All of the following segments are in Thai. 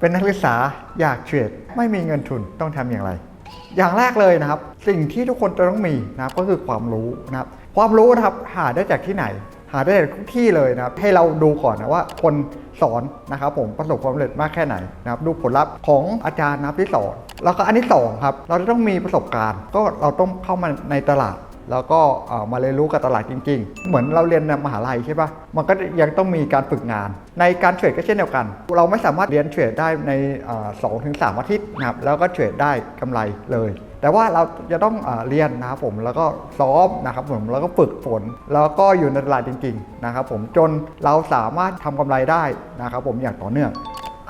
เป็นนักศึกษาอยากเทรดไม่มีเงินทุนต้องทำอย่างไร อย่างแรกเลยนะครับ สิ่งที่ทุกคนจะต้องมีนะครับก็คือความรู้นะครับความรู้นะครับหาได้จากที่ไหน หาได้จากทุกที่เลยนะครับ ให้เราดูก่อนนะว่าคนสอนนะครับผมประสบความสำเร็จมากแค่ไหนนะครับดูผลลัพธ์ของอาจารย์นะครับที่สอนแล้วก็อันที่สองครับเราจะต้องมีประสบการณ์ ก็เราต้องเข้ามาในตลาด แล้วก็มาเรียนรู้กับตลาดจริง ๆ เหมือนเราเรียนในมหาลัยใช่ปะมันก็ยังต้องมีการฝึกงาน ในการเทรดก็เช่นเดียวกัน เราไม่สามารถเรียนเทรดได้ในสองถึงสามอาทิตย์นะครับแล้วก็เทรดได้กำไรเลย แต่ว่าเราจะต้องเอเรียนนะครับผมแล้วก็ซ้อมนะครับผมแล้วก็ฝึกฝนแล้วก็อยู่ในตลาดจริงๆนะครับผมจนเราสามารถทำกำไรได้นะครับผมอย่างต่อเนื่อง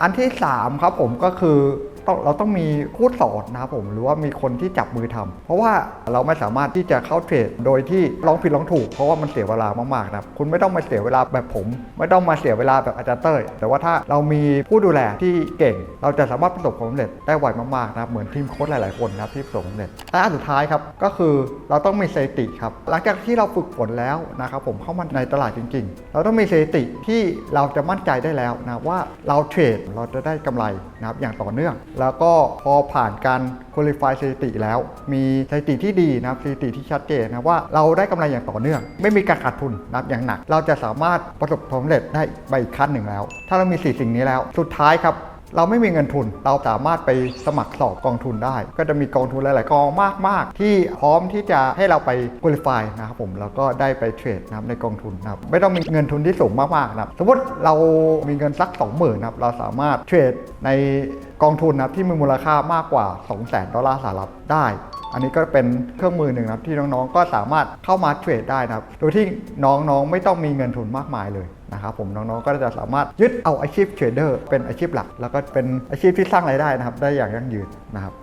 อันที่ 3 ครับผมก็คือ ต้องเราต้องมีผู้สอนนะครับผมหรือว่ามีคนที่จับมือทำเพราะว่าเราไม่สามารถที่จะเข้าเทรดโดยที่ลองผิดลองถูก เพราะว่ามันเสียเวลามากๆนะครับคุณไม่ต้องมาเสียเวลาแบบผม ไม่ต้องมาเสียเวลาแบบอาจารย์เต้ยแต่ว่าถ้าเรามีผู้ดูแลที่เก่ง เราจะสามารถประสบความสำเร็จได้ไวมากๆนะครับเหมือนทีมโค้ชหลาย ๆคนนะครับที่ประสบความสำเร็จและอันสุดท้ายครับก็คือเราต้องมีสถิติครับหลังจากที่เราฝึกฝนแล้วนะครับผมเข้ามาในตลาดจริง ๆ เราต้องมีสถิติที่เราจะมั่นใจได้แล้วนะว่าเราเทรดเราจะได้กำไรนะครับอย่างต่อเนื่องแล้วก็พอผ่านการคุริฟายสถิติแล้ว มีสถิติที่ดีนะครับสถิติที่ชัดเจนนะว่าเราได้กำไรอย่างต่อเนื่อง ไม่มีการขาดทุนนะครับอย่างหนัก เราจะสามารถประสบความสำเร็จได้ไปอีกขั้นหนึ่งแล้ว ถ้าเรามีสี่สิ่งนี้แล้ว สุดท้ายครับ เราไม่มีเงินทุน เราสามารถไปสมัครสอบกองทุนได้ ก็จะมีกองทุนหลาย ๆ กองมาก ๆ ที่พร้อมที่จะให้เราไปคุริฟายนะครับผม แล้วก็ได้ไปเทรดนะครับในกองทุนนะครับ ไม่ต้องมีเงินทุนที่สูงมาก ๆ นะครับ สมมติเรามีเงินสัก 20,000นะครับ เราสามารถเทรดในกองทุนนะครับที่มีมูลค่ามากกว่า 200,000 ดอลลาร์สหรัฐได้ อันนี้ก็เป็นเครื่องมือหนึ่งนะครับที่น้องๆ ก็สามารถเข้ามาเทรดได้นะครับ โดยที่น้องๆ ไม่ต้องมีเงินทุนมากมายเลยนะครับผมน้องๆ ก็จะสามารถยึดเอาอาชีพเทรดเดอร์เป็นอาชีพหลัก แล้วก็เป็นอาชีพที่สร้างรายได้นะครับ ได้อย่างยั่งยืนนะครับ